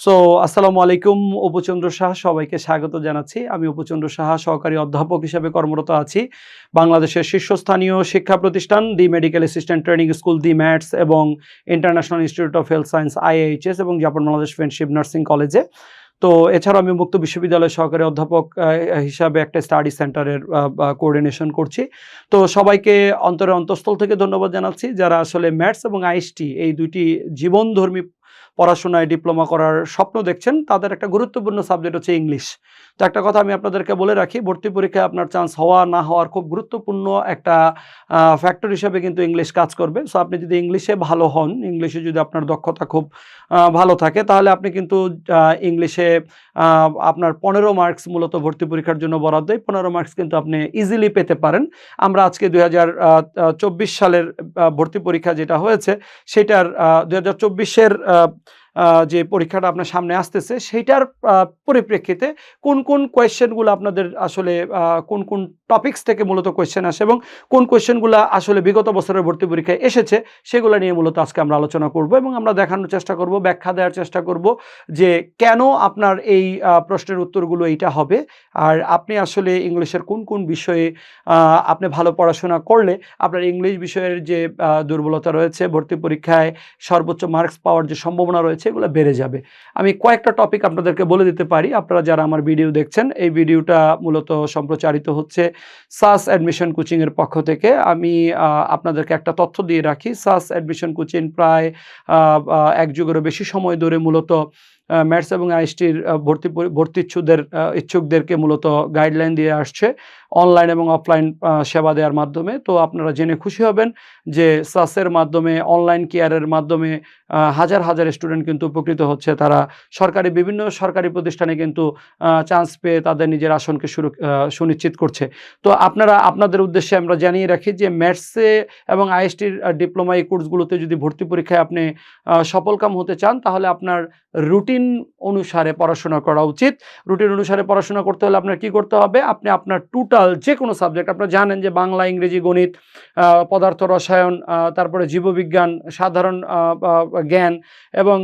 So আসসালামু আলাইকুম, উপচন্দ্র সাহা সবাইকে স্বাগত জানাচ্ছি। আমি উপচন্দ্র সাহা, সহকারী অধ্যাপক হিসেবে কর্মরত আছি। বাংলাদেশের শীর্ষস্থানীয় শিক্ষা প্রতিষ্ঠান, the medical assistant training school, the MATS এবং international institute of health science IHS এবং জাপান বাংলাদেশ ফ্রেন্ডশিপ নার্সিং কলেজে। তো, এছাড়াও আমি মুক্ত বিশ্ববিদ্যালয়ের সহকারী অধ্যাপক হিসাবে একটা স্টাডি সেন্টারের কোঅর্ডিনেশন করছি। তো, সবাইকে অন্তরে অন্তঃস্থল থেকে ধন্যবাদ জানাচ্ছি যারা আসলে ম্যাথস এবং আইএসটি এই দুইটি জীবনধর্মী পড়াশোনায় ডিপ্লোমা করার স্বপ্ন দেখছেন, তাদের একটা গুরুত্বপূর্ণ সাবজেক্ট হচ্ছে ইংলিশ তো একটা কথা আমি আপনাদেরকে বলে রাখি, ভর্তি পরীক্ষায় আপনার চান্স হওয়া না হওয়ার খুব গুরুত্বপূর্ণ একটা ফ্যাক্টর হিসেবে কিন্তু ইংলিশ কাজ করবে। সো আপনি যদি ইংলিশে ভালো হন ইংলিশে যদি আপনার দক্ষতা খুব ভালো থাকে, তাহলে আপনি কিন্তু ইংলিশে আপনার পনেরো মার্কস মূলত ভর্তি পরীক্ষার জন্য বরাদ্দ। এই পনেরো মার্কস কিন্তু আপনি ইজিলি পেতে পারেন। আমরা আজকে দুই সালের ভর্তি পরীক্ষা যেটা হয়েছে, সেটার দুই হাজার যে পরীক্ষাটা আপনার সামনে আসতেছে সেইটার পরিপ্রেক্ষিতে কোন কোন কোয়েশ্চেনগুলো আপনাদের আসলে কোন কোন টপিকস থেকে মূলত কোয়েশ্চেন আসে এবং কোন কোয়েশ্চেনগুলো আসলে বিগত বছরের ভর্তি পরীক্ষায় এসেছে, সেগুলো নিয়ে মূলত আজকে আমরা আলোচনা করব এবং আমরা দেখানোর চেষ্টা করব, ব্যাখ্যা দেওয়ার চেষ্টা করব যে কেন আপনার এই প্রশ্নের উত্তরগুলো এইটা হবে আর আপনি আসলে ইংলিশের কোন কোন বিষয়ে আপনি ভালো পড়াশোনা করলে আপনার ইংলিশ বিষয়ের যে দুর্বলতা রয়েছে, ভর্তি পরীক্ষায় সর্বোচ্চ মার্কস পাওয়ার যে সম্ভাবনা রয়েছে, এগুলো বেড়ে যাবে। আমি কয়েকটা টপিক আপনাদেরকে বলে দিতে পারি, আপনারা যারা আমার ভিডিও দেখছেন, এই ভিডিওটা মূলত সম্প্রচারিত হচ্ছে সাস অ্যাডমিশন কোচিংয়ের পক্ষ থেকে আমি আপনাদেরকে একটা তথ্য দিয়ে রাখি। সাস অ্যাডমিশন কোচিং প্রায় এক যুগেরও বেশি সময় ধরে মূলত ম্যাথস এবং আইএসটির ভর্তি পরি- ভর্তি ইচ্ছুদের ইচ্ছুকদেরকে মূলত গাইডলাইন দিয়ে আসছে অনলাইন এবং অফলাইন সেবা দেওয়ার মাধ্যমে। তো আপনারা জেনে খুশি হবেন যে সাসের মাধ্যমে, অনলাইন কেয়ারের মাধ্যমে হাজার হাজার স্টুডেন্ট কিন্তু উপকৃত হচ্ছে। তারা সরকারি, বিভিন্ন সরকারি প্রতিষ্ঠানে কিন্তু চান্স পেয়ে তাদের নিজের আসনকে সুরক- সুনিশ্চিত করছে। তো আপনারা, আপনাদের উদ্দেশ্যে আমরা জানিয়ে রাখি যে ম্যাটসে এবং আইএসটির ডিপ্লোমা এই কোর্সগুলোতে যদি ভর্তি পরীক্ষায় আপনি সফলকাম হতে চান, তাহলে আপনার রুটিন অনুসারে পড়াশোনা করা উচিত। রুটিন অনুসারে পড়াশোনা করতে হলে আপনার কি করতে হবে? আপনি আপনার টোটাল যে কোনো সাবজেক্ট আপনারা জানেন যে বাংলা, ইংরেজি, গণিত পদার্থ, রসায়ন তারপরে জীববিজ্ঞান, সাধারণ জ্ঞান এবং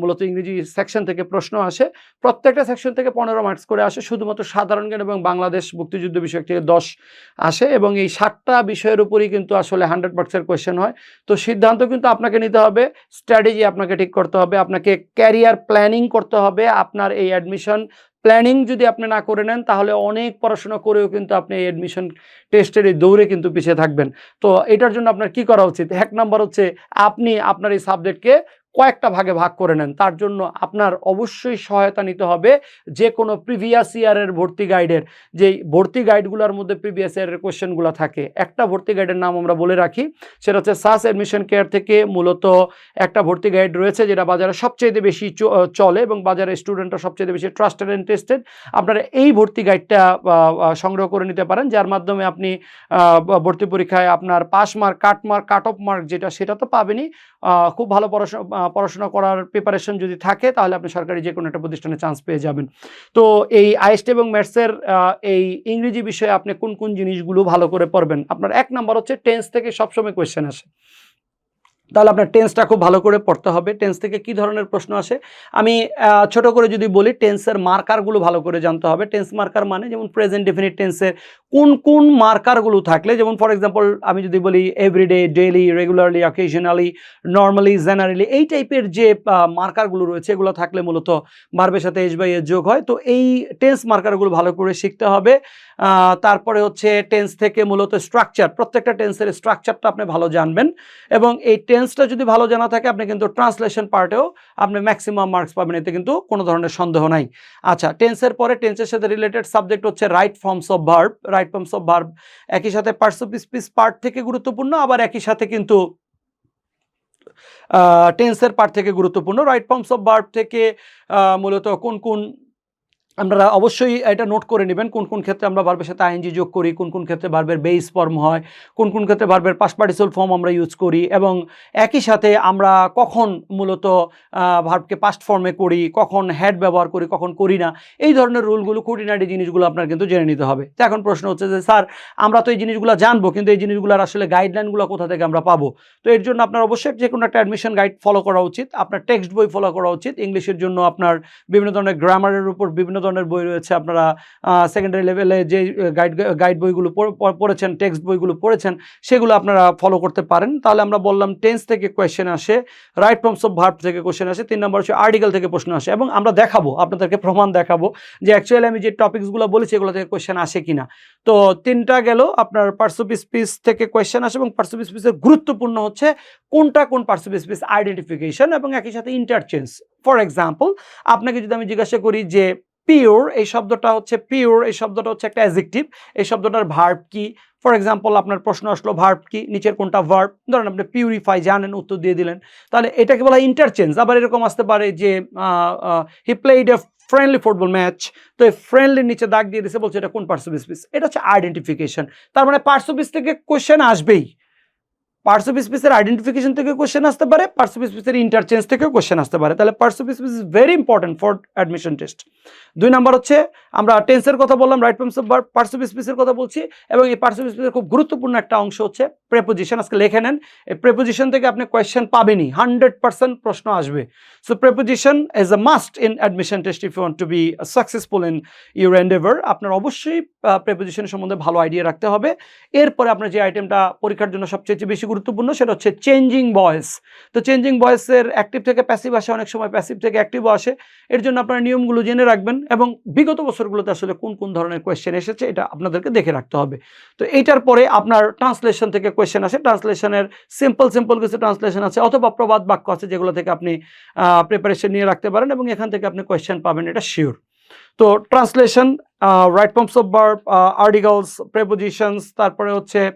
মূলত ইংরেজি সেকশন থেকে প্রশ্ন আসে। প্রত্যেকটা সেকশন থেকে পনেরো মার্কস করে আসে। শুধুমাত্র সাধারণ জ্ঞান এবং বাংলাদেশ মুক্তিযুদ্ধ বিষয় থেকে দশ আসে এবং এই সাতটা বিষয়ের উপরই কিন্তু আসলে হান্ড্রেড মার্কসের কোয়েশ্চেন হয়। তো সিদ্ধান্ত কিন্তু আপনাকে নিতে হবে। স্ট্র্যাটেজি আপনাকে ঠিক করতে হবে। আপনাকে ক্যারিয়ার প্ল্যানিং করতে হবে, আপনার এই অ্যাডমিশন প্ল্যানিং যদি আপনি না করে নেন, তাহলে অনেক পড়াশোনা করেও কিন্তু আপনি এই অ্যাডমিশন টেস্টের এই দৌড়ে কিন্তু পিছিয়ে থাকবেন। তো এটার জন্য আপনার কি করা উচিত? এক নম্বর হচ্ছে আপনি আপনার এই সাবজেক্টকে কয়েকটা ভাগে ভাগ করে নেন। তার জন্য আপনার অবশ্যই সহায়তা নিতে হবে যে কোনো প্রিভিয়াস ইয়ারের ভর্তি গাইডের যেই ভর্তি গাইডগুলোর মধ্যে প্রিভিয়াস ইয়ারের কোশ্চেনগুলো থাকে। একটা ভর্তি গাইডের নাম আমরা বলে রাখি। সেটা হচ্ছে সাস অ্যাডমিশন কেয়ার থেকে মূলত একটা ভর্তি গাইড রয়েছে যেটা বাজারে সবচেয়ে বেশি চলে এবং বাজারে স্টুডেন্টরা সবচেয়ে বেশি ট্রাস্টেড অ্যান্ড আপনারা এই ভর্তি গাইডটা সংগ্রহ করে নিতে পারেন। যার মাধ্যমে আপনি ভর্তি পরীক্ষায় আপনার pass mark cut mark cut off mark যেটা, সেটা তো পাবেনই। খুব ভালো পড়াশোনা পড়াশোনা করার প্রিপারেশন যদি থাকে, তাহলে আপনি সরকারি যে কোনো একটা প্রতিষ্ঠানে চান্স পেয়ে যাবেন। তো এই আইএসটি এবং ম্যাথসের এই ইংরেজি বিষয়ে আপনি কোন কোন জিনিসগুলো ভালো করে পড়বেন? আপনার এক নম্বর হচ্ছে টেন্স থেকে সবসময় কোয়েশ্চেন আসে। তাহলে আপনার টেন্সটা খুব ভালো করে পড়তে হবে। টেন্স থেকে কি ধরনের প্রশ্ন আসে? আমি ছোট করে যদি বলি টেন্সের মার্কারগুলো ভালো করে জানতে হবে। টেন্স মার্কার মানে যেমন প্রেজেন্ট ডেফিনিট টেন্সের কোন কোন মার্কারগুলো থাকলে, যেমন ফর এক্সাম্পল আমি যদি বলি everyday daily regularly occasionally normally generally এই টাইপের যে মার্কারগুলো রয়েছে, এগুলো থাকলে মূলত ভার্বের সাথে এস বাই এর যোগ হয়। তো এই টেন্স মার্কারগুলো ভালো করে শিখতে হবে। তারপরে হচ্ছে টেন্স থেকে মূলত স্ট্রাকচার প্রত্যেকটা টেন্সের স্ট্রাকচারটা আপনি ভালো জানবেন এবং এই টেন্সটা যদি ভালো জানা থাকে, আপনি কিন্তু ট্রান্সলেশন পার্টেও আপনি ম্যাক্সিমাম মার্কস পাবেন, এতে কিন্তু কোনো ধরনের সন্দেহ নাই। আচ্ছা টেন্সের পরে টেন্সের সাথে রিলেটেড সাবজেক্ট হচ্ছে right forms of verb right forms of verb একই সাথে পার্টস অফ স্পিচ পার্ট থেকে গুরুত্বপূর্ণ, আবার একই সাথে কিন্তু টেন্সের পার্ট থেকে গুরুত্বপূর্ণ। রাইট ফর্মস অফ ভার্ব থেকে মূলত কোন কোন আপনারা অবশ্যই এটা নোট করে নেবেন কোন কোন ক্ষেত্রে আমরা ভার্বের সাথে আইএনজি যোগ করি, কোন কোন ক্ষেত্রে ভার্বের বেস ফর্ম হয়, কোন কোন ক্ষেত্রে ভার্বের পার্টিসিপল ফর্ম আমরা ইউজ করি এবং একই সাথে আমরা কখন মূলত ভার্বকে পাস্ট ফর্মে করি, কখন হ্যাড ব্যবহার করি, কখন করি না, এই ধরনের রুলগুলো খুঁটিনাটি জিনিসগুলো আপনার কিন্তু জেনে নিতে হবে। তো এখন প্রশ্ন হচ্ছে যে, স্যার, আমরা তো এই জিনিসগুলো জানব, কিন্তু এই জিনিসগুলোর আসলে গাইডলাইনগুলো কোথা থেকে আমরা পাবো? তো এর জন্য আপনার অবশ্যই যে কোনো একটা অ্যাডমিশন গাইড ফলো করা উচিত, আপনার টেক্সট বই ফলো করা উচিত, ইংলিশের জন্য আপনার বিভিন্ন ধরনের গ্রামারের উপর বিভিন্ন ধরনের বই রয়েছে, আপনারা সেকেন্ডারি লেভেলে যে গাইড গাইড বইগুলো পড়- পড়- পড়েছেন টেক্সট বইগুলো পড়েছেন, সেগুলো আপনারা ফলো করতে পারেন। তাহলে আমরা বললাম টেন্স থেকে কোয়েশ্চেন আসে রাইট ফর্মস অফ ভার্ব থেকে কোয়েশ্চেন আসে, তিন নম্বর হচ্ছে আর্টিকেল থেকে প্রশ্ন আসে, এবং আমরা দেখাবো, আপনাদেরকে প্রমাণ দেখাবো যে অ্যাকচুয়ালি আমি যে টপিকসগুলো বলেছি, এগুলো থেকে কোয়েশ্চেন আসে কিনা। তো তিনটা গেল, আপনার অফ স্পিচ থেকে কোয়েশ্চেন আসে, এবং পার্টস অফ স্পিচের গুরুত্বপূর্ণ হচ্ছে কোনটা কোন অফ স্পিচ আইডেন্টিফিকেশন এবং একই সাথে ইন্টারচেঞ্জ ফর এক্সাম্পল আপনাকে যদি আমি জিজ্ঞাসা করি যে পিওর এই শব্দটা হচ্ছে পিওর এই শব্দটা হচ্ছে একটা অ্যাজেক্টিভ এই শব্দটার ভার্ব কি? ফর এক্সাম্পল আপনার প্রশ্ন আসলো ভার্ব কি? নিচের কোনটা ভার্ব ধরেন আপনি পিউরিফাই জানেন, উত্তর দিয়ে দিলেন। তাহলে এটাকে বলা ইন্টারচেঞ্জ আবার এরকম আসতে পারে যে he played a friendly football match তো এই ফ্রেন্ডলির নিচে দাগ দিয়ে দিছে, বলছে এটা কোন পার্টস পিস এটা হচ্ছে আইডেন্টিফিকেশন তার মানে স্পিচ থেকে কোশ্চেন আসবেই। পার্টস অফ স্পিচের আইডেন্টিফিকেশন থেকে কোশ্চেন আসতে পারে পার্টস অফ স্পিচের ইন্টারচেঞ্জ থেকেও কোশ্চেন আসতে পারে। তাহলে parts of speech is very important for admission test দুই নাম্বার হচ্ছে, আমরা টেন্সের কথা বললাম right forms of parts of স্পিচের কথা বলছি, এবং এই পার্টস অফ স্পিচের খুব গুরুত্বপূর্ণ একটা অংশ হচ্ছে প্রেপোজিশন আজকে লিখে নেন, এই প্রেপোজিশন থেকে আপনি কোয়েশ্চেন পাবেনই হান্ড্রেড পার্সেন্ট প্রশ্ন আসবে। So preposition as a must in admission test if you want to be successful in your endeavour আপনার অবশ্যই প্রেপোজিশন সম্বন্ধে ভালো আইডিয়া রাখতে হবে। এরপরে আপনার যে আইটেমটা পরীক্ষার জন্য সবচেয়ে বেশি গুরুত্বপূর্ণ, সেটা হচ্ছে চেঞ্জিং ভয়েস তো চেঞ্জিং ভয়েসের অ্যাক্টিভ থেকে প্যাসিভ আসে, অনেক সময় প্যাসিভ থেকে অ্যাক্টিভও আসে। এর জন্য আপনারা নিয়মগুলো জেনে রাখবেন এবং বিগত বছরগুলোতে আসলে কোন কোন ধরনের কোয়েশ্চেন এসেছে, এটা আপনাদেরকে দেখে রাখতে হবে। তো এইটার পরে আপনার ট্রান্সলেশন থেকে কোয়েশ্চেন আসে ট্রান্সলেশনের সিম্পল সিম্পল কিছু ট্রান্সলেশন আছে, অথবা প্রবাদ বাক্য আছে যেগুলো থেকে আপনি প্রিপারেশন নিয়ে রাখতে পারেন এবং এখান থেকে আপনি কোয়েশ্চেন পাবেন, এটা শিওর তো translation right forms of verb articles prepositions তারপরে হচ্ছে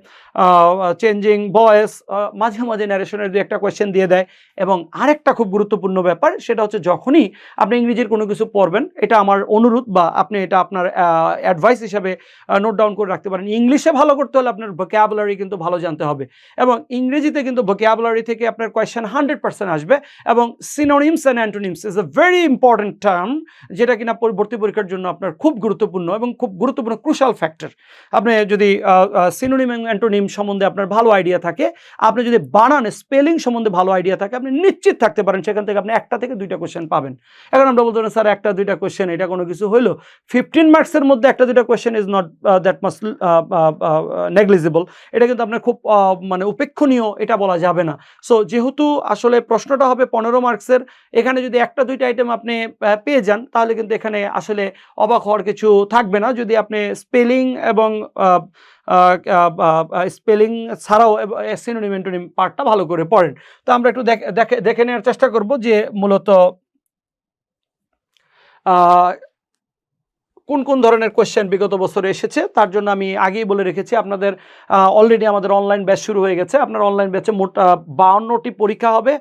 চেঞ্জিং ভয়েস মাঝে মাঝে ন্যারেশনের দু একটা কোয়েশ্চেন দিয়ে দেয়। এবং আরেকটা খুব গুরুত্বপূর্ণ ব্যাপার, সেটা হচ্ছে যখনই আপনি ইংরেজির কোনো কিছু পড়বেন, এটা আমার অনুরোধ বা আপনি এটা আপনার অ্যাডভাইস হিসাবে নোট ডাউন করে রাখতে পারেন। ইংলিশে ভালো করতে হলে আপনার ভোক্যাবুলারি কিন্তু ভালো জানতে হবে। এবং ইংরেজিতে কিন্তু ভোক্যাবুলারি থেকে আপনার কোয়েশ্চেন হান্ড্রেড পার্সেন্ট আসবে। এবং synonyms and antonyms is a very important term যেটা কিনা পরি- ভর্তি পরীক্ষার জন্য আপনার খুব গুরুত্বপূর্ণ এবং খুব গুরুত্বপূর্ণ ক্রুশাল ফ্যাক্টর আপনি যদি সিনোনিম এবং অ্যান্টোনিম সম্বন্ধে আপনার ভালো আইডিয়া থাকে, আপনি যদি বানান স্পেলিং সম্বন্ধে ভালো আইডিয়া থাকে, আপনি নিশ্চিত থাকতে পারেন, সেখান থেকে আপনি একটা থেকে দুইটা কোয়েশ্চেন পাবেন। এখন আমরা বলতে স্যার, একটা, দুইটা কোশ্চেন এটা কোনো কিছু হইল? ফিফটিন মার্কসের মধ্যে একটা, দুইটা question is not that much negligible এটা কিন্তু আপনার খুব মানে উপেক্ষণীয়, এটা বলা যাবে না। সো যেহেতু আসলে প্রশ্নটা হবে পনেরো মার্কসের এখানে যদি একটা, দুইটা আইটেম আপনি পেয়ে যান, তাহলে কিন্তু এখানে আসলে অবাক হওয়ার কিছু থাকবে না। যদি আপনি স্পেলিং এবং স্পেলিং ছাড়াও সিনোনিম পার্টটা ভালো করে পড়েন। তো আমরা একটু দেখে দেখে নেওয়ার চেষ্টা করব যে মূলত কোন কোন ধরনের কোয়েশ্চেন বিগত বছরে এসেছে। তার জন্য আমি আগেই বলে রেখেছি, আপনাদের অলরেডি আমাদের অনলাইন ব্যাচ শুরু হয়ে গেছে। আপনার অনলাইন ব্যাচে মোট বাউন্নটি পরীক্ষা হবে।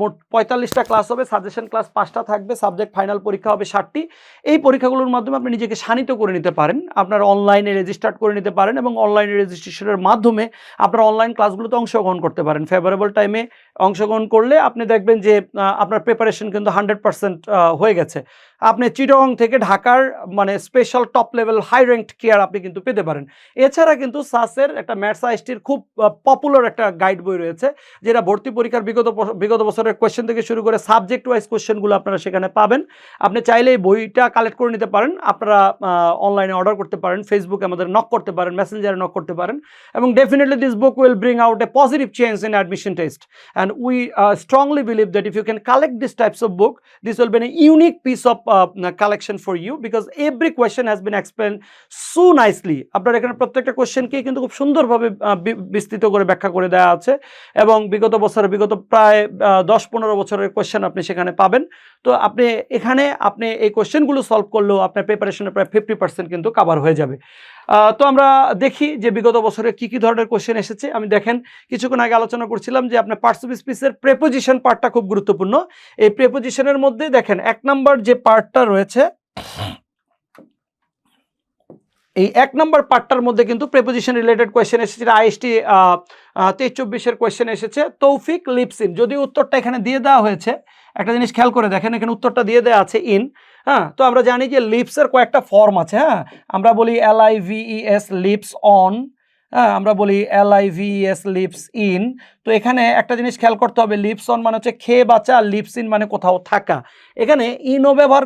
মোট পঁয়তাল্লিশটা ক্লাস হবে সাজেশন ক্লাস পাঁচটা থাকবে সাবজেক্ট ফাইনাল পরীক্ষা হবে ষাটটি। এই পরীক্ষাগুলোর মাধ্যমে আপনি নিজেকে শানিত করে নিতে পারেন, আপনার অনলাইনে রেজিস্টার্ড করে নিতে পারেন এবং অনলাইনে রেজিস্ট্রেশনের মাধ্যমে আপনার অনলাইন ক্লাসগুলোতে অংশগ্রহণ করতে পারেন। ফেভারেবল টাইমে অংশগ্রহণ করলে আপনি দেখবেন যে আপনার প্রিপারেশন কিন্তু হান্ড্রেড পার্সেন্ট হয়ে গেছে। আপনি চিটং থেকে ঢাকার মানে special top level high ranked care আপনি কিন্তু পেতে পারেন। এছাড়া কিন্তু সাসের একটা আইসটির খুব পপুলার একটা গাইড বই রয়েছে, যেটা ভর্তি পরীক্ষার বিগত বিগত বছরের কোয়েশ্চেন থেকে শুরু করে সাবজেক্ট ওয়াইজ কোয়েশ্চেনগুলো আপনারা সেখানে পাবেন। আপনি চাইলে এই বইটা কালেক্ট করে নিতে পারেন। আপনারা অনলাইনে অর্ডার করতে পারেন ফেসবুকে আমাদের নক করতে পারেন মেসেঞ্জারে নক করতে পারেন এবং definitely this book will bring out a positive change in admission test and we strongly believe that if you can collect this types of book this will be a unique piece of collection for you because because every question has explain explained nicely আপনার এখানে প্রত্যেকটা কোশ্চেনকে কিন্তু খুব সুন্দরভাবে বিস্তৃত করে ব্যাখ্যা করে দেওয়া আছে এবং বিগত বছরে, বিগত প্রায় দশ পনেরো বছরের কোশ্চেন আপনি সেখানে পাবেন। তো আপনি এখানে আপনি এই কোশ্চেনগুলো সলভ করলেও আপনার প্রিপারেশনে প্রায় ফিফটি পার্সেন্ট কিন্তু কাভার হয়ে যাবে। তো আমরা দেখি যে বিগত বছরে কি কি ধরনের কোশ্চেন এসেছে। আমি দেখেন, কিছুক্ষণ আগে আলোচনা করছিলাম যে আপনার পার্টস অফ স্পিচের প্রেপোজিশন পার্টটা খুব গুরুত্বপূর্ণ। এই প্রেপোজিশনের মধ্যে দেখেন, এক নম্বর যে পার্টটা রয়েছে এই এক নম্বর পার্টটার মধ্যে কিন্তু প্রেপোজিশন রিলেটেড কোয়েশ্চেন এসেছে আইএসটি তেইশ চব্বিশের কোয়েশ্চেন এসেছে। তৌফিক লিপসিন যদি উত্তরটা এখানে দিয়ে দেওয়া হয়েছে, একটা জিনিস খেয়াল করে দেখেন, এখানে উত্তরটা দিয়ে দেওয়া আছে ইন হ্যাঁ? তো আমরা জানি যে লিপসের কয়েকটা ফর্ম আছে হ্যাঁ? আমরা বলি L I V E S lips on আমরা বলি L I V S lips in তো এখানে একটা জিনিস খেয়াল করতে হবে লিপস অন মানে হচ্ছে খেয়ে বাঁচা লিপস ইন মানে কোথাও থাকা। এখানে ইনও ব্যবহার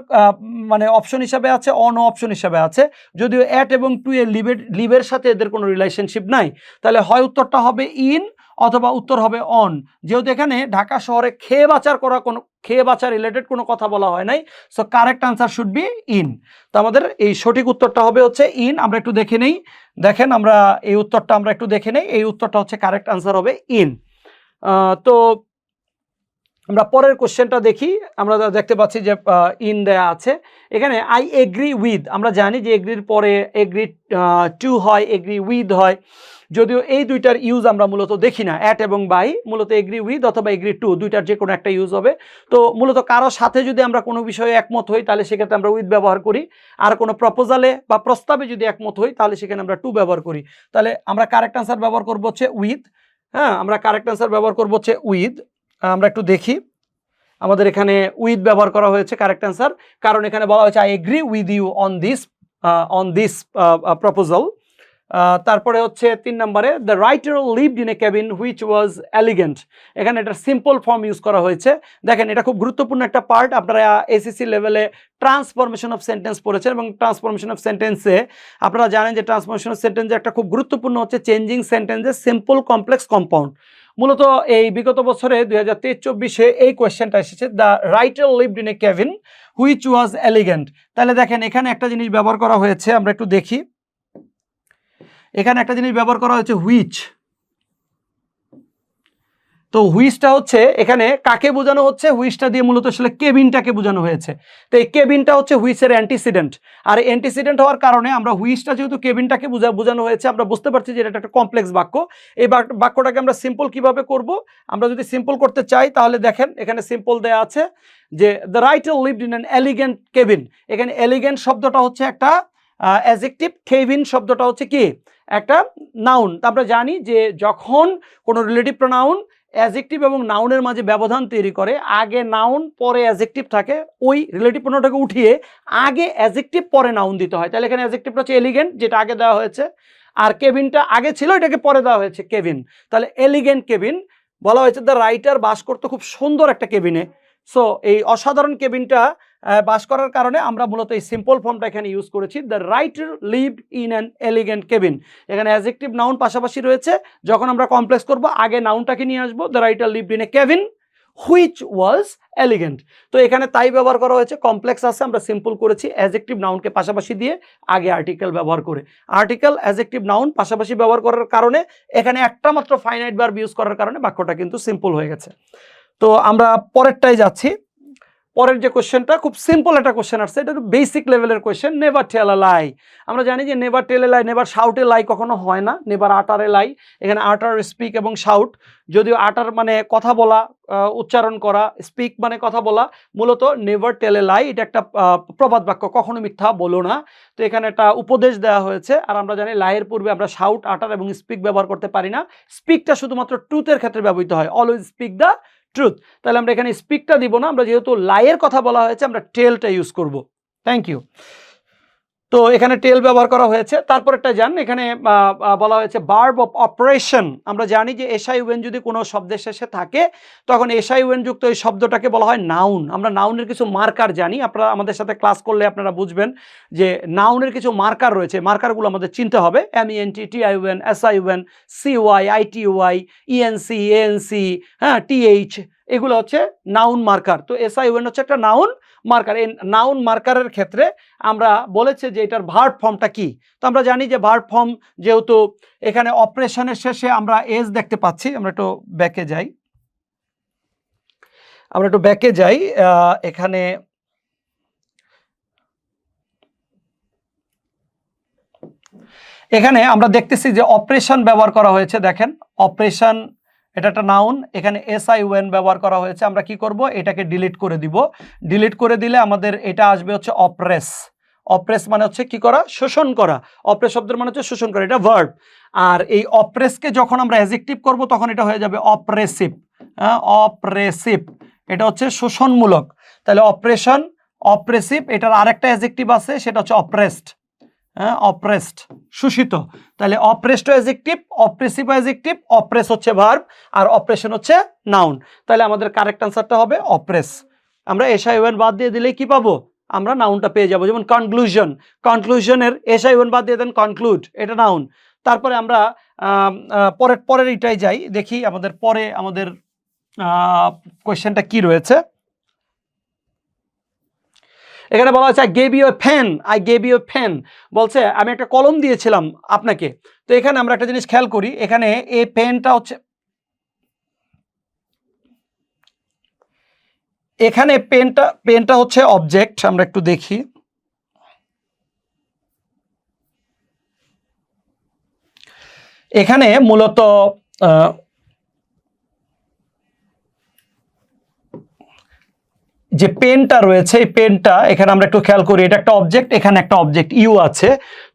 মানে অপশন হিসাবে আছে অন অপশন হিসাবে আছে। যদিও অ্যাট এবং টু এ লিভের লিভের সাথে এদের কোনো রিলেশনশিপ নাই। তাহলে হয় উত্তরটা হবে ইন অথবা উত্তর হবে অন যেহেতু এখানে ঢাকা শহরে খেয়ে বাঁচার করা কোনো, খেয়ে বাঁচা রিলেটেড কোনো কথা বলা হয় নাই so correct answer should be in তো আমাদের এই সঠিক উত্তরটা হবে হচ্ছে ইন আমরা একটু দেখে নেই। দেখেন, আমরা এই উত্তরটা আমরা একটু দেখে নেই, এই উত্তরটা হচ্ছে কারেক্ট আনসার হবে ইন তো আমরা পরের কোশ্চেনটা দেখি, আমরা দেখতে পাচ্ছি যে ইন দেয়া আছে। এখানে আই এগ্রি উইথ আমরা জানি যে এগ্রির পরে এগ্রি টু হয় এগ্রি উইথ হয়। যদিও এই দুইটার ইউজ আমরা মূলত দেখি না। অ্যাট এবং বাই মূলত এগ্রি উইথ অথবা এগ্রি টু দুইটার যে কোনো একটা ইউজ হবে। তো মূলত কারও সাথে যদি আমরা কোনো বিষয়ে একমত হই, তাহলে সেক্ষেত্রে আমরা উইথ ব্যবহার করি। আর কোনো প্রপোজালে বা প্রস্তাবে যদি একমত হই, তাহলে সেখানে আমরা টু ব্যবহার করি। তাহলে আমরা কারেক্ট আনসার ব্যবহার করব হচ্ছে উইথ হ্যাঁ আমরা কারেক্ট আনসার ব্যবহার করব হচ্ছে উইথ আমরা একটু দেখি। আমাদের এখানে উইথ ব্যবহার করা হয়েছে কারেক্ট অ্যান্সার কারণ এখানে বলা হয়েছে I agree with you on this on this proposal তারপরে হচ্ছে তিন নম্বরে the writer lived in a cabin which was elegant এখানে এটা সিম্পল ফর্ম ইউজ করা হয়েছে। দেখেন, এটা খুব গুরুত্বপূর্ণ একটা পার্ট আপনারা এসিসি লেভেলে ট্রান্সফরমেশন অফ সেন্টেন্স পড়েছেন এবং ট্রান্সফরমেশন অফ সেন্টেন্সে আপনারা জানেন যে ট্রান্সফরমেশন অফ সেন্টেন্সে একটা খুব গুরুত্বপূর্ণ হচ্ছে চেঞ্জিং সেন্টেন্সে সিম্পল কমপ্লেক্স কম্পাউন্ড মূলত এই বিগত বছরে দুই হাজার তেইশ চব্বিশে এই কোয়েশ্চেনটা এসেছে the writer lived in a cabin which was elegant তাহলে দেখেন, এখানে একটা জিনিস ব্যবহার করা হয়েছে, আমরা একটু দেখি। এখানে একটা জিনিস ব্যবহার করা হয়েছে হুইচ তো হুইচটা হচ্ছে, এখানে কাকে বোঝানো হচ্ছে? হুইচটা দিয়ে মূলত আসলে কেবিনটাকে বোঝানো হয়েছে। তো এই কেবিনটা হচ্ছে হুইচের অ্যান্টিসিডেন্ট আর অ্যান্টিসিডেন্ট হওয়ার কারণে আমরা হুইচটা যেহেতু কেবিনটাকে বোঝা, বোঝানো হয়েছে, আমরা বুঝতে পারছি যে এটা একটা কমপ্লেক্স বাক্য। এই বাক্যটাকে আমরা সিম্পল কীভাবে করব? আমরা যদি সিম্পল করতে চাই, তাহলে দেখেন, এখানে সিম্পল দেয়া আছে যে the writer lived in an elegant cabin এখানে এলিগেন্ট শব্দটা হচ্ছে একটা অ্যাজেক্টিভ কেবিন শব্দটা হচ্ছে কি? একটা নাউন আমরা জানি যে যখন কোনো রিলেটিভ প্রোনাউন অ্যাজেক্টিভ এবং নাউনের মাঝে ব্যবধান তৈরি করে, আগে নাউন পরে অ্যাজেক্টিভ থাকে, ওই রিলেটিভ প্রোনাউনটাকে উঠিয়ে আগে অ্যাজেক্টিভ পরে নাউন দিতে হয়। তাহলে এখানে অ্যাজেক্টিভটা হচ্ছে এলিগেন্ট যেটা আগে দেওয়া হয়েছে। আর কেবিনটা আগে ছিল, এটাকে পরে দেওয়া হয়েছে কেবিন তাহলে এলিগেন্ট কেবিন বলা হয়েছে দ্য রাইটার বাস করতে খুব সুন্দর একটা কেবিনে সো এই অসাধারণ কেবিনটা বাস করার কারণে আমরা মূলত এই সিম্পল ফর্মটা এখানে ইউজ করেছি। The writer live in an elegant cabin এখানে অ্যাজেক্টিভ নাউন পাশাপাশি রয়েছে। যখন আমরা কমপ্লেক্স করব, আগে নাউনটাকে নিয়ে আসব। The writer live in a cabin which was elegant তো এখানে তাই ব্যবহার করা হয়েছে। কমপ্লেক্স আছে, আমরা সিম্পল করেছি। অ্যাজেক্টিভ নাউনকে পাশাপাশি দিয়ে আগে আর্টিকেল ব্যবহার করে। আর্টিকেল অ্যাজেক্টিভ নাউন পাশাপাশি ব্যবহার করার কারণে এখানে একটা মাত্র ফাইনাইট বার ইউজ করার কারণে বাক্যটা কিন্তু সিম্পল হয়ে গেছে। তো আমরা পরেরটাই যাচ্ছি। পরের যে কোশ্চেনটা, খুব সিম্পল একটা কোশ্চেন আসছে, এটা একটু বেসিক লেভেলের question never tell a lie আমরা জানি যে never tell a lie never শাউটে lie কখনো হয় না নেভার আটারে লাই এখানে আটার স্পিক এবং শাউট যদিও আটার মানে কথা বলা উচ্চারণ করা স্পিক মানে কথা বলা, মূলত নেভার টেল এ লাই এটা একটা প্রবাদ বাক্য, কখনো মিথ্যা বলো না। তো এখানে একটা উপদেশ দেওয়া হয়েছে, আর আমরা জানি লাইয়ের পূর্বে আমরা শাউট আটার এবং স্পিক ব্যবহার করতে পারি না। স্পিকটা শুধুমাত্র ট্রুথের ক্ষেত্রে ব্যবহৃত হয়। অলওয়েজ স্পিক দ্য ট্রুথ তাহলে আমরা এখানে স্পিকটা দিব না, আমরা যেহেতু লাইয়ের কথা বলা হয়েছে, আমরা টেলটা ইউজ করব। থ্যাংক ইউ তো এখানে টেল ব্যবহার করা হয়েছে। তারপর একটা জান এখানে বলা হয়েছে বার্ব অফ অপারেশন আমরা জানি যে এসআই ওয়েন যদি কোনো শব্দের শেষে থাকে, তখন এসআই ওয়েন যুক্ত এই শব্দটাকে বলা হয় নাউন আমরা নাউনের কিছু মার্কার জানি। আপনারা আমাদের সাথে ক্লাস করলে আপনারা বুঝবেন যে নাউনের কিছু মার্কার রয়েছে। মার্কারগুলো আমাদের চিনতে হবে। M E N T T I O N S I O N C Y I T Y E N C A N C হ্যাঁ টিএইচ এগুলো হচ্ছে নাউন মার্কার তো এসআই ওয়েন হচ্ছে একটা নাউন মার্কার এই নাউন মার্কারের ক্ষেত্রে আমরা বলেছে যে এটার ভার্ব ফর্মটা কি। তো আমরা জানি যে ভার্ব ফর্ম যেহেতু এখানে অপারেশনের শেষে আমরা এজ দেখতে পাচ্ছি। আমরা একটু ব্যাকে যাই। আমরা একটু ব্যাকে যাই। এখানে এখানে আমরা দেখতেছি যে অপারেশন ব্যবহার করা হয়েছে। দেখেন অপারেশন এটা একটা নাউন এখানে এস আই ওয়েন ব্যবহার করা হয়েছে। আমরা কি করব? এটাকে ডিলিট করে দিব। ডিলিট করে দিলে আমাদের এটা আসবে হচ্ছে অপ্রেস অপ্রেস মানে হচ্ছে কি করা? শোষণ করা। অপ্রেস শব্দের মানে হচ্ছে শোষণ করা। এটা ভার্ব আর এই অপ্রেসকে যখন আমরা অ্যাজেক্টিভ করব, তখন এটা হয়ে যাবে অপ্রেসিভ হ্যাঁ? অপ্রেসিভ এটা হচ্ছে শোষণমূলক। তাহলে অপ্রেশন অপ্রেসিভ এটার আরেকটা অ্যাজেক্টিভ আছে, সেটা হচ্ছে অপ্রেসড অপ্রেসড শোষিত। তাহলে oppressed adjective oppressive adjective oppress হচ্ছে ভার্ব আর অপ্রেশন হচ্ছে নাউন তাহলে আমাদের কারেক্ট আনসারটা হবে অপ্রেস আমরা এসআই ওয়েন বাদ দিয়ে দিলে কি পাবো? আমরা নাউনটা পেয়ে যাব, যেমন কনক্লুশন কনক্লুশনের এসআই ওয়েন বাদ দিয়ে দেন কনক্লুড এটা নাউন তারপরে আমরা পরের পরের এটাই যাই, দেখি আমাদের পরে আমাদের কোয়েশ্চেনটা কি রয়েছে। এখানে বলা হচ্ছে I gave you fan I gave you fan বলছে, আমি একটা কলম দিয়েছিলাম আপনাকে। তো এখানে আমরা একটা জিনিস খেয়াল করি, এখানে এই পেনটা হচ্ছে, এখানে পেনটা পেনটা হচ্ছে অবজেক্ট আমরা একটু দেখি। এখানে মূলত যে পেনটা রয়েছে, এই পেনটা এখানে আমরা একটু খেয়াল করি, এটা একটা অবজেক্ট এখানে একটা অবজেক্ট ইউ আছে।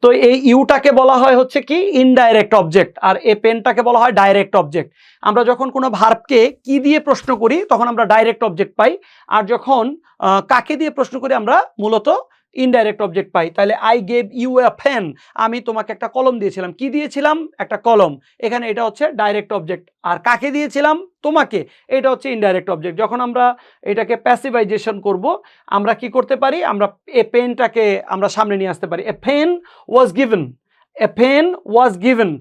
তো এই ইউটাকে বলা হয় হচ্ছে কি ইনডাইরেক্ট অবজেক্ট আর এই পেনটাকে বলা হয় ডাইরেক্ট অবজেক্ট আমরা যখন কোনো ভার্বকে কি দিয়ে প্রশ্ন করি, তখন আমরা ডাইরেক্ট অবজেক্ট পাই, আর যখন কাকে দিয়ে প্রশ্ন করি, আমরা মূলত ইনডাইরেক্ট অবজেক্ট পাই। তাহলে I gave you a fan আমি তোমাকে একটা কলম দিয়েছিলাম। কি দিয়েছিলাম? একটা কলম। এখানে এটা হচ্ছে ডাইরেক্ট অবজেক্ট আর কাকে দিয়েছিলাম? তোমাকে, এটা হচ্ছে ইনডাইরেক্ট অবজেক্ট যখন আমরা এটাকে প্যাসিভাইজেশন করব, আমরা কি করতে পারি? আমরা এ পেনটাকে আমরা সামনে নিয়ে আসতে পারি। A pen was given a pen was given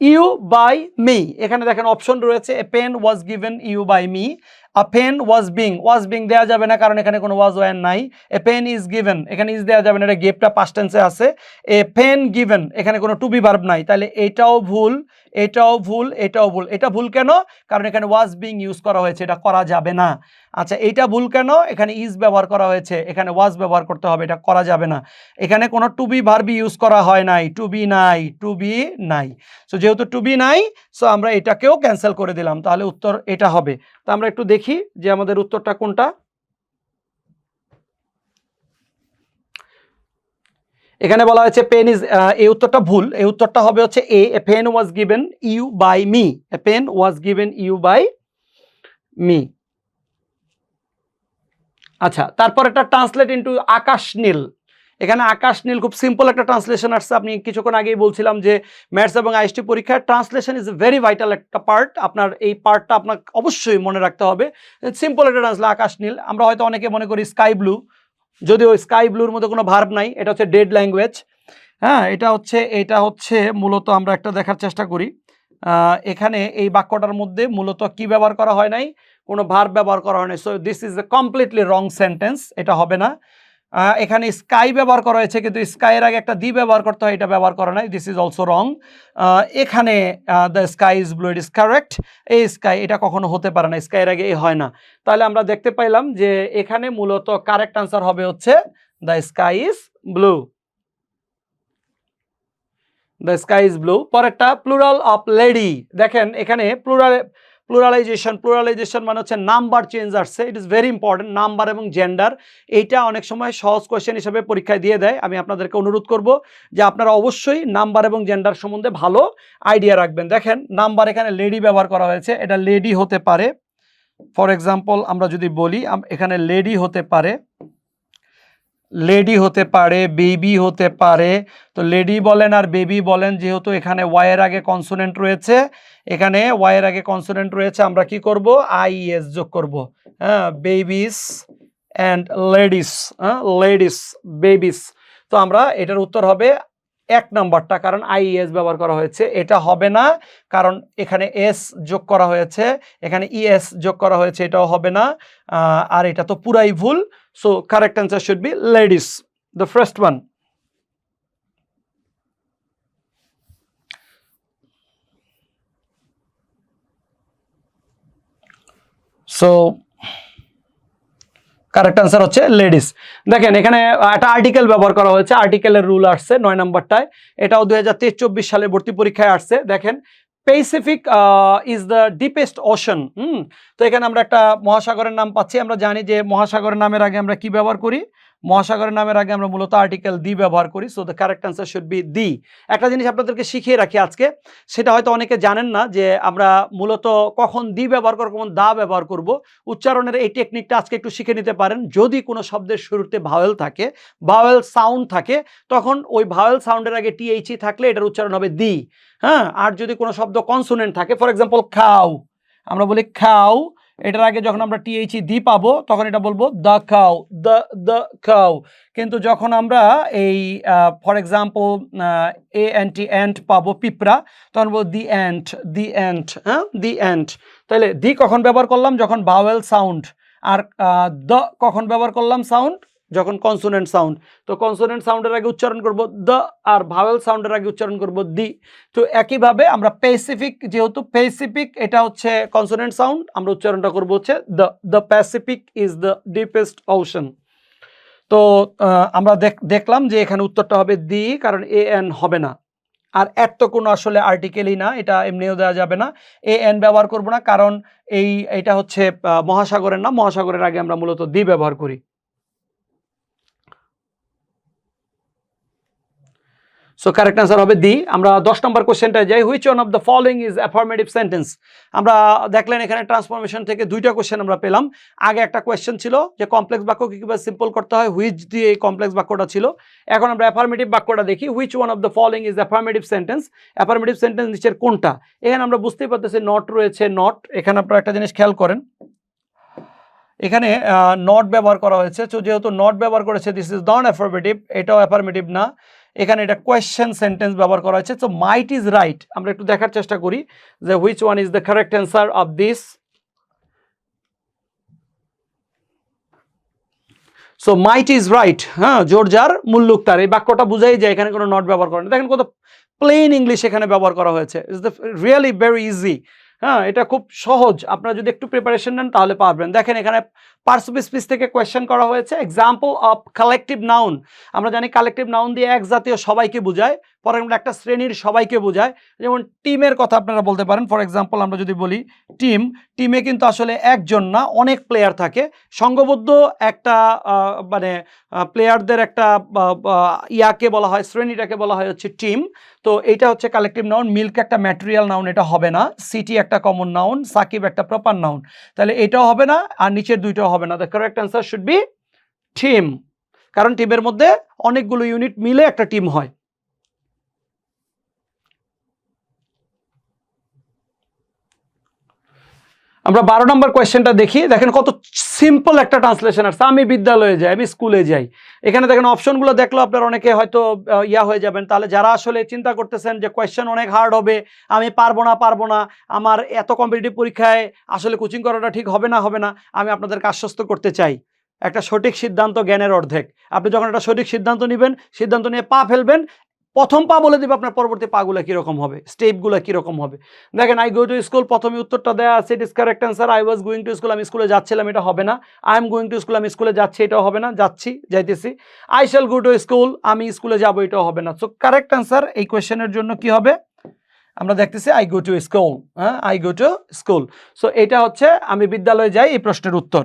you by me এখানে দেখেন অপশন রয়েছে a pen was given you by me a pen was being was being দেওয়া যাবে না, কারণ এখানে কোনো ওয়াজ ওয়ান নাই। এ পেন ইজ গিভেন এখানে ইজ দেওয়া যাবে না, এটা গেপটা পাস্ট টেন্সে আছে। এ পেন গিভেন এখানে কোনো টু বি ভার্ব নাই। তাহলে এটাও ভুল এটাও ভুল এটাও ভুল। এটা ভুল কেন? কারণ এখানে ওয়াজ বিং ইউজ করা হয়েছে, এটা করা যাবে না। আচ্ছা এইটা ভুল কেন? এখানে ইজ ব্যবহার করা হয়েছে, এখানে ওয়াজ ব্যবহার করতে হবে, এটা করা যাবে না। এখানে কোনো টু বি ভার্বি ইউজ করা হয় নাই টু বি নাই টু বি নাই। সো যেহেতু টু বি নাই সো আমরা এটাকেও ক্যান্সেল করে দিলাম। তাহলে উত্তর এটা হবে। আমরা একটু দেখি যে আমাদের উত্তরটা কোনটা। এখানে বলা হয়েছে পেন ইজ এই উত্তরটা ভুল। এই উত্তরটা হবে হচ্ছে a a pen was given you by me. A pen was given you by me. আচ্ছা তারপর এটা ট্রান্সলেট ইন্টু আকাশ নীল। এখানে আকাশ নীল, খুব সিম্পল একটা ট্রান্সলেশন আসছে। আপনি কিছুক্ষণ আগেই বলছিলাম যে ম্যাথস এবং আইএসটি পরীক্ষার ট্রান্সলেশন ইজ ভেরি ভাইটাল একটা পার্ট আপনার এই পার্টটা আপনার অবশ্যই মনে রাখতে হবে। সিম্পল একটা ট্রান্সলেট আকাশ নীল। আমরা হয়তো অনেকে মনে করি স্কাই ব্লু যদিও স্কাই ব্লুর মধ্যে কোনো ভার্ব নাই, এটা হচ্ছে ডেড ল্যাঙ্গুয়েজ হ্যাঁ এটা হচ্ছে এটা হচ্ছে মূলত আমরা একটা দেখার চেষ্টা করি। এখানে এই বাক্যটার মধ্যে মূলত কি ব্যবহার করা হয় নাই? কোনো ভার্ব ব্যবহার করা হয় নাই। So this is a completely wrong sentence এটা হবে না। এখানে স্কাই ব্যবহার করা হয়েছে, কিন্তু স্কাইয়ের আগে একটা দি ব্যবহার করতে হয়, এটা ব্যবহার করা নাই দিস ইজ অলসো রং এখানে the sky is blue it is correct এই স্কাই এটা কখনো হতে পারে না স্কাইয়ের আগে এ হয় না। তাহলে আমরা দেখতে পাইলাম যে এখানে মূলত কারেক্ট আনসার হবে হচ্ছে the sky is blue the sky is blue পরেরটা প্লুরাল অফ লেডি দেখেন, এখানে প্লুরাল প্লুরালাইজেশন প্লোরালাইজেশন মানে হচ্ছে নাম্বার চেঞ্জ আসছে। It is very important number এবং জেন্ডার এইটা অনেক সময় সহজ কোয়েশ্চেন হিসেবে পরীক্ষায় দিয়ে দেয়। আমি আপনাদেরকে অনুরোধ করব যে আপনারা অবশ্যই নাম্বার এবং জেন্ডার সম্বন্ধে ভালো আইডিয়া রাখবেন। দেখেন নাম্বার এখানে লেডি ব্যবহার করা হয়েছে। এটা লেডি হতে পারে। ফর এক্সাম্পল আমরা যদি বলি এখানে লেডি হতে পারে। লেডি হতে পারে, বেবি হতে পারে। তো লেডি বলেন আর বেবি বলেন, যেহেতু এখানে ওয়াইয়ের আগে কনসোনেন্ট রয়েছে, এখানে ওয়াইয়ের আগে কনসোনেন্ট রয়েছে, আমরা কি করব? আই এস যোগ করব। হ্যাঁ বেবিস অ্যান্ড লেডিস হ্যাঁ লেডিস বেবিস তো আমরা এটার উত্তর হবে এক নাম্বারটা, কারণ আইএস ব্যবহার করা হয়েছে। এটা হবে না, কারণ এখানে এস যোগ করা হয়েছে, এখানে ইএস যোগ করা হয়েছে, এটাও হবে না আর এটা তো পুরাই ভুল। So correct answer should be ladies the first one so correct answer হচ্ছে লেডিস দেখেন, এখানে একটা আর্টিকেল ব্যবহার করা হয়েছে। আর্টিকেলের রুল আসছে নয় নম্বরটায়। এটাও দুই হাজার তেইশ চব্বিশ সালে ভর্তি পরীক্ষায় আসছে। দেখেন Pacific is the deepest ocean hmm? তো এখানে আমরা একটা মহাসাগরের নাম পাচ্ছি। আমরা জানি যে মহাসাগরের নামের আগে আমরা কি ব্যবহার করি? মহাসাগরের নামের আগে আমরা মূলত আর্টিকেল দি ব্যবহার করি so the correct answer should be the একটা জিনিস আপনাদেরকে শিখিয়ে রাখি আজকে, সেটা হয়তো অনেকে জানেন না যে আমরা মূলত কখন দি ব্যবহার করব কখন দা ব্যবহার করব। উচ্চারণের এই টেকনিকটা আজকে একটু শিখে নিতে পারেন। যদি কোনো শব্দের শুরুতে ভাওয়েল থাকে ভাওয়েল সাউন্ড থাকে, তখন ওই ভাওয়েল সাউন্ডের আগে টিএইচই থাকলে এটার উচ্চারণ হবে দি হ্যাঁ? আর যদি কোনো শব্দ কনসোনেন্ট থাকে ফর এক্সাম্পল খাও আমরা বলি খাও এটার আগে যখন আমরা টিএইচি দি পাবো, তখন এটা বলব দ্য খাও দ্য দ্য খাও কিন্তু যখন আমরা এই for example A N T ant পাবো পিঁপড়া, তখন বলব দি অ্যান্ট দি অ্যান্ট হ্যাঁ? দি অ্যান্ট তাহলে দি কখন ব্যবহার করলাম? যখন ভাওয়েল সাউন্ড আর দ্য কখন ব্যবহার করলাম সাউন্ড যখন কনসোনেন্ট সাউন্ড তো কনসোনেন্ট সাউন্ডের আগে উচ্চারণ করব দ্য আর ভাওয়েল সাউন্ডের আগে উচ্চারণ করব দি তো একইভাবে আমরা প্যাসিফিক যেহেতু প্যাসিফিক এটা হচ্ছে কনসোনেন্ট সাউন্ড আমরা উচ্চারণটা করব হচ্ছে the the Pacific is the deepest ocean তো আমরা দেখ- দেখলাম যে এখানে উত্তরটা হবে দি কারণ এ এন হবে না। আর এর তো কোনো আসলে আর্টিকেলই না, এটা এমনিও দেওয়া যাবে না। এ এন ব্যবহার করব না, কারণ এই, এটা হচ্ছে মহাসাগরের না, মহাসাগরের আগে আমরা মূলত দি ব্যবহার করি। সো কারেক্ট অ্যান্সার হবে দি আমরা দশ নম্বর কোশ্চেনটা যাই which one of the following is affirmative sentence আমরা দেখলেন এখানে ট্রান্সফরমেশন থেকে দুইটা কোশ্চেন আমরা পেলাম। আগে একটা কোয়েশ্চেন ছিল যে কমপ্লেক্স বাক্যকে কীভাবে সিম্পল করতে হয় হুইচ দিয়ে এই কমপ্লেক্স বাক্যটা ছিল। এখন আমরা অ্যাফার্মেটিভ বাক্যটা দেখি which one of the following is affirmative sentence affirmative sentence নিচের কোনটা? এখানে আমরা বুঝতেই পারতেছি নট রয়েছে নট এখানে আপনারা একটা জিনিস খেয়াল করেন। এখানে নট ব্যবহার করা হয়েছে। তো যেহেতু নট ব্যবহার করেছে দিস ইজ নন অ্যাফার্মেটিভ এটাও অ্যাফার্মেটিভ না। এখানে এটা কোয়েশ্চেন সেন্টেন্স ব্যবহার করা হয়েছে। তো মাইট ইজ রাইট আমরা একটু দেখার চেষ্টা করি যে which one is the correct answer of this so might is right হ্যাঁ জোর যার, মুল্লুক তার। এই বাক্যটা বুঝাই যায়, এখানে কোনো নট ব্যবহার করেন দেখেন কত প্লেন ইংলিশ এখানে ব্যবহার করা হয়েছে। Is the really very easy হ্যাঁ এটা খুব সহজ। আপনারা যদি একটু প্রিপারেশন নেন তাহলে পারবেন। দেখেন, এখানে পার্সপিস পিস থেকে কোয়েশ্চেন করা হয়েছে। এক্সাম্পল অফ কালেকটিভ নাউন আমরা জানি কালেকটিভ নাউন দিয়ে এক জাতীয় সবাইকে বোঝায়। ফর এক্সাম্পল একটা শ্রেণির সবাইকে বোঝায়। যেমন টিমের কথা আপনারা বলতে পারেন। ফর এক্সাম্পল আমরা যদি বলি টিম, টিমে কিন্তু আসলে একজন না, অনেক প্লেয়ার থাকে। সংঘবদ্ধ একটা মানে প্লেয়ারদের একটা ইয়াকে বলা হয়, শ্রেণীটাকে বলা হয় হচ্ছে টিম। তো এটা হচ্ছে কালেকটিভ নাউন মিল্ক একটা ম্যাটেরিয়াল নাউন এটা হবে না। সিটি একটা কমন নাউন সাকিব একটা প্রপার নাউন তাহলে এটাও হবে না, আর নিচের দুইটাও হবে না। The correct answer should be team. কারণ টিমের মধ্যে অনেকগুলো ইউনিট মিলে একটা টিম হয়। আমরা বারো নম্বর কোয়েশ্চেনটা দেখি। দেখেন কত সিম্পল একটা ট্রান্সলেশন আছে আমি বিদ্যালয়ে যাই, আমি স্কুলে যাই। এখানে দেখেন অপশনগুলো দেখলেও আপনার অনেকে হয়তো ইয়া হয়ে যাবেন। তাহলে যারা আসলে চিন্তা করতেছেন যে কোয়েশ্চেন অনেক হার্ড হবে, আমি পারব না পারব না, আমার এত কম্পিটিটিভ পরীক্ষায় আসলে কোচিং করাটা ঠিক হবে না হবে না, আমি আপনাদেরকে আশ্বস্ত করতে চাই। একটা সঠিক সিদ্ধান্ত জ্ঞানের অর্ধেক। আপনি যখন একটা সঠিক সিদ্ধান্ত নেবেন, সিদ্ধান্ত নিয়ে পা ফেলবেন প্রথম পা বলে দিবে আপনার পরবর্তী পাগুলো কীরকম হবে, স্টেপগুলো কীরকম হবে। দেখেন আই গো টু স্কুল প্রথমে উত্তরটা দেওয়া আছে it is correct answer I was going to school আমি স্কুলে যাচ্ছিলাম, এটা হবে না। I am going to school আমি স্কুলে যাচ্ছি, এটাও হবে না, যাচ্ছি, যাইতেছি। I shall go to school আমি স্কুলে যাব, এটাও হবে না। সো কারেক্ট অ্যান্সার এই কোয়েশ্চেনের জন্য কি হবে? আমরা দেখতেছি আই গো টু স্কুল হ্যাঁ I go to school so এটা হচ্ছে, আমি বিদ্যালয়ে যাই, এই প্রশ্নের উত্তর।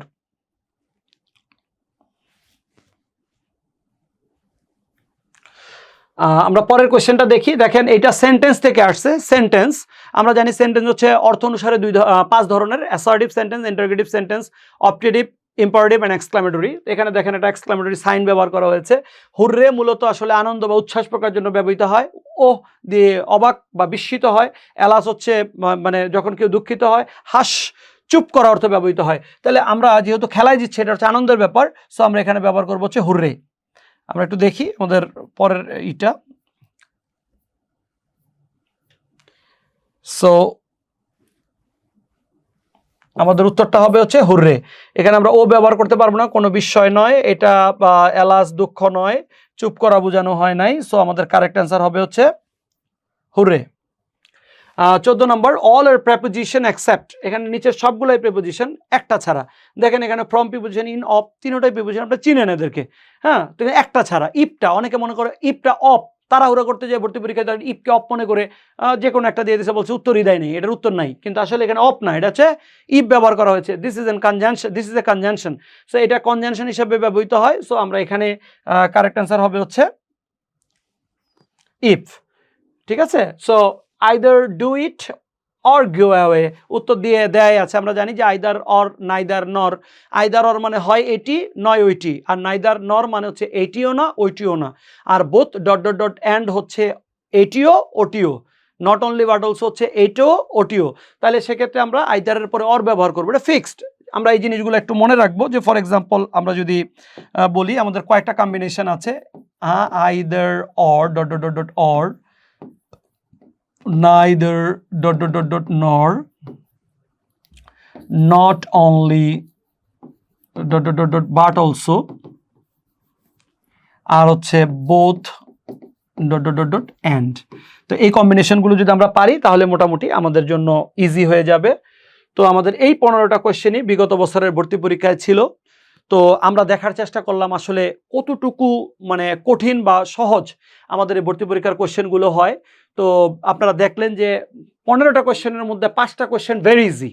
আমরা পরের কোয়েশ্চেনটা দেখি। দেখেন, এটা সেন্টেন্স থেকে আসছে সেন্টেন্স আমরা জানি সেন্টেন্স হচ্ছে অর্থ অনুসারে দুই পাঁচ ধরনের assertive sentence interrogative sentence optative imperative and exclamatory এখানে দেখেন একটা এক্সক্লামেটরি সাইন ব্যবহার করা হয়েছে। হুররে মূলত আসলে আনন্দ বা উচ্ছ্বাস প্রকার জন্য ব্যবহৃত হয়। ও দিয়ে অবাক বা বিস্মিত হয়। এলাস হচ্ছে মানে যখন কেউ দুঃখিত হয়, হাস, চুপ করা অর্থ ব্যবহৃত হয়। তাহলে আমরা যেহেতু খেলায় দিচ্ছি, এটা হচ্ছে আনন্দের ব্যাপার সো আমরা এখানে ব্যবহার করব হচ্ছে হুররে। আমরা একটু দেখি আমাদের পরের ইটা। সো আমাদের উত্তরটা হবে হচ্ছে হুররে। এখানে আমরা ও ব্যবহার করতে পারব না, কোনো বিস্ময় নয়। এটা এলাস দুঃখ নয়, চুপ করা বোঝানো হয় নাই। সো আমাদের কারেক্ট অ্যান্সার হবে হচ্ছে হুররে। চোদ্দ নম্বর অল এর প্রেপোজিশন অ্যাকসেপ্ট এখানে নিচের সবগুলোই প্রেপোজিশন একটা ছাড়া। দেখেন এখানে ফ্রম প্রিপোজিশন ইন অফ তিনোটাই প্রিপোজিশন আপনারা চিনেন এদেরকে। হ্যাঁ? তো একটা ছাড়া, ইপটা, অনেকে মনে করে ইপটা অফ, তাড়াহুড়া করতে যায় ভর্তি পরীক্ষায় ধরেন ইফকে অফ মনে করে যে কোনো একটা দিয়ে দিয়েছে বলছে উত্তরই দেয় নেই, এটার উত্তর নাই। কিন্তু আসলে এখানে অফ না, এটা হচ্ছে ইফ ব্যবহার করা হয়েছে। This is an conjunction this is a conjunction so এটা কনজাংশন হিসাবে ব্যবহৃত হয়। সো আমরা এখানে কারেক্ট অ্যান্সার হবে হচ্ছে ইফ। ঠিক আছে? So either do it or go away উত্তর দিয়ে দেয় আছে। আমরা জানি যে either or, neither nor. Either or মানে হয় এটি, নয় ওইটি। আর নাইদার নর মানে হচ্ছে এটিও না, ওইটিও না। আর both dot dot dot and হচ্ছে এটিও, ওটিও। নট অনলি বাট অলসো হচ্ছে এইটিও ওটিও। তাহলে সেক্ষেত্রে আমরা আইদারের পরে অর ব্যবহার করব। এটা ফিক্সড আমরা এই জিনিসগুলো একটু মনে রাখব যে ফর এক্সাম্পল আমরা যদি বলি আমাদের কয়েকটা কম্বিনেশন আছে। Either, or dot dot dot dot or. Neither dot dot dot dot, nor, not only dot dot dot dot, but also, আর হচ্ছে both dot dot dot dot and তো এই কম্বিনেশনগুলো যদি আমরা পারি, তাহলে মোটামুটি আমাদের জন্য ইজি হয়ে যাবে। তো আমাদের এই পনেরোটা কোয়েশ্চেনই বিগত বছরের ভর্তি পরীক্ষায় ছিল। তো আমরা দেখার চেষ্টা করলাম আসলে কতটুকু মানে কঠিন বা সহজ আমাদের এই ভর্তি পরীক্ষার কোয়েশ্চেনগুলো হয়। তো আপনারা দেখলেন যে পনেরোটা কোয়েশ্চেনের মধ্যে পাঁচটা কোয়েশ্চেন ভেরি ইজি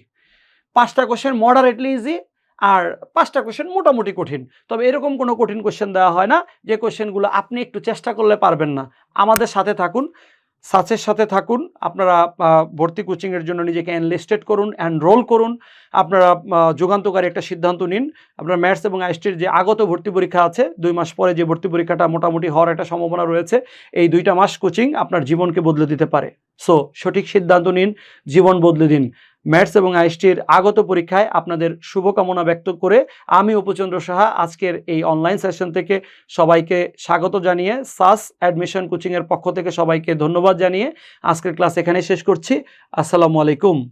পাঁচটা কোয়েশ্চেন মডারেটলি ইজি আর পাঁচটা কোয়েশ্চেন মোটামুটি কঠিন। তবে এরকম কোনো কঠিন কোয়েশ্চেন দেওয়া হয় না। যে কোয়েশ্চেনগুলো আপনি একটু চেষ্টা করলে পারবেন না। আমাদের সাথে থাকুন। সাচের সাথে থাকুন, আপনারা ভর্তি কোচিংয়ের জন্য নিজেকে এনলিস্টেড করুন এনরোল করুন, আপনারা যুগান্তকারী একটা সিদ্ধান্ত নিন। আপনার ম্যাথস এবং আইসটির যে আগত ভর্তি পরীক্ষা আছে, দুই মাস পরে যে ভর্তি পরীক্ষাটা মোটামুটি হওয়ার একটা সম্ভাবনা রয়েছে, এই দুইটা মাস কোচিং আপনার জীবনকে বদলে দিতে পারে। সো সঠিক সিদ্ধান্ত নিন, জীবন বদলে দিন। ম্যাথস এবং আইএসটির আগত পরীক্ষায় আপনাদের শুভকামনা ব্যক্ত করে আমি উপচন্দ্র সাহা আজকের এই অনলাইন সেশন থেকে সবাইকে স্বাগত জানিয়ে সাস অ্যাডমিশন কোচিংয়ের পক্ষ থেকে সবাইকে ধন্যবাদ জানিয়ে আজকের ক্লাস এখানে শেষ করছি। আসসালামু আলাইকুম।